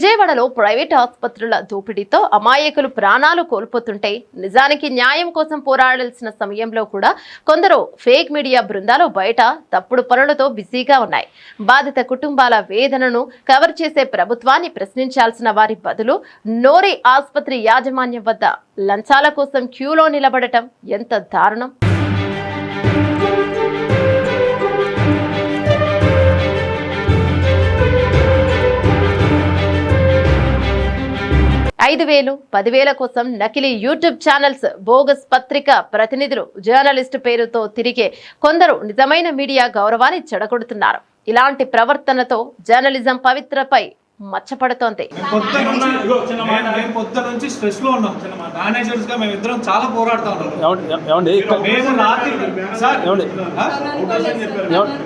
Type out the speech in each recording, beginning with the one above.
విజయవాడలో ప్రైవేట్ ఆసుపత్రుల దోపిడీతో అమాయకులు ప్రాణాలు కోల్పోతుంటే నిజానికి న్యాయం కోసం పోరాడాల్సిన సమయంలో కూడా కొందరు ఫేక్ మీడియా బృందాలు బయట తప్పుడు పనులతో బిజీగా ఉన్నాయి. బాధిత కుటుంబాల వేదనను కవర్ చేసే ప్రభుత్వాన్ని ప్రశ్నించాల్సిన వారి బదులు నోరి ఆసుపత్రి యాజమాన్యం వద్ద లంచాల కోసం క్యూలో నిలబడటం ఎంత దారుణం? ఐదు వేలు పదివేల కోసం నకిలీ యూట్యూబ్ ఛానల్స్ బోగస్ పత్రిక ప్రతినిధులు జర్నలిస్టు పేరుతో తిరిగే కొందరు నిజమైన మీడియా గౌరవాన్ని చెడగొడుతున్నారు. ఇలాంటి ప్రవర్తనతో జర్నలిజం పవిత్రపై మచ్చపడుతోంది. పొద్దున్న నుంచి మేము- మేము పొద్దున్న నుంచి స్ట్రెస్లో ఉన్నాం. మేనేజర్స్గా మేము ఇద్దరం చాలా పోరాడుతా ఉన్నాం ఏమండి ఏమండి ఇక్కడ- మేము రాత్రి సార్ ఏమండి ఆ? ఏమండి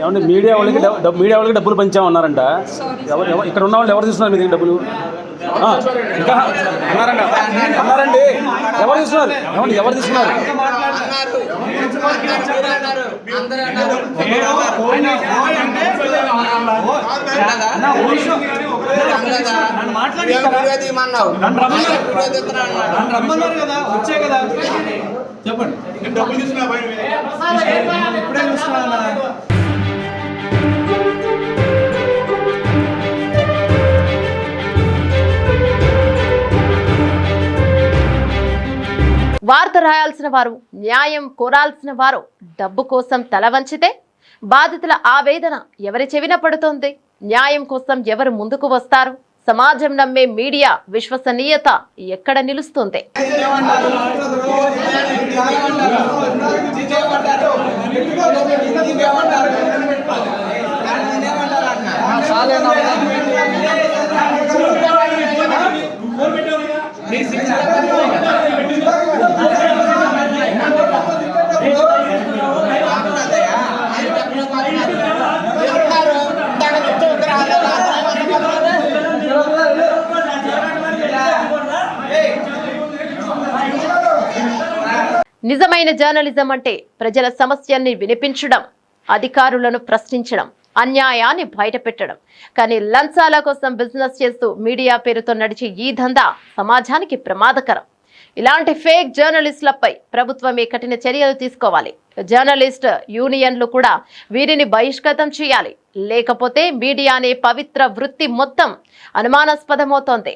ఏమండి మీడియా వాళ్ళకి మీడియా వాళ్ళకి డబ్బులు పంచామన్నారంట. ఎవరు ఎవరు ఇక్కడ ఉన్న వాళ్ళు ఎవరు తీసుకున్నారు మీ దగ్గర డబ్బులు? ఇంకా అన్నారండి. ఎవరు తీసుకున్నారు? ఏమండి ఎవరు తీసుకున్నారు? నేను ఫోన్ ఫోన్ అంటే ఓ- అన్న, ఓ నిమిషం. నన్ను మాట్లాడిస్తారా నన్ను రమ్మన్నారు నన్ను రమ్మన్నారు కదా వచ్చే కదా చెప్పండి ఇప్పుడే చూస్తున్నా అన్న. వార్త రాయాల్సిన వారు న్యాయం కోరాల్సిన వారు డబ్బు కోసం తల వంచితే బాధితుల ఆవేదన ఎవరి చెవిన పడుతోంది? న్యాయం కోసం ఎవరు ముందుకు వస్తారు? సమాజం నమ్మే మీడియా విశ్వసనీయత ఎక్కడ నిలుస్తుంది? నిజమైన జర్నలిజం అంటే ప్రజల సమస్యల్ని వినిపించడం అధికారులను ప్రశ్నించడం. అన్యాయాన్ని బయటపెట్టడం. కానీ లంచాల కోసం బిజినెస్ చేస్తూ మీడియా పేరుతో నడిచే ఈ దందా సమాజానికి ప్రమాదకరం. ఇలాంటి ఫేక్ జర్నలిస్టులపై ప్రభుత్వమే కఠిన చర్యలు తీసుకోవాలి. జర్నలిస్ట్ యూనియన్లు కూడా వీరిని బహిష్కృతం చేయాలి. లేకపోతే మీడియా అనే పవిత్ర వృత్తి మొత్తం అనుమానాస్పదమవుతోంది.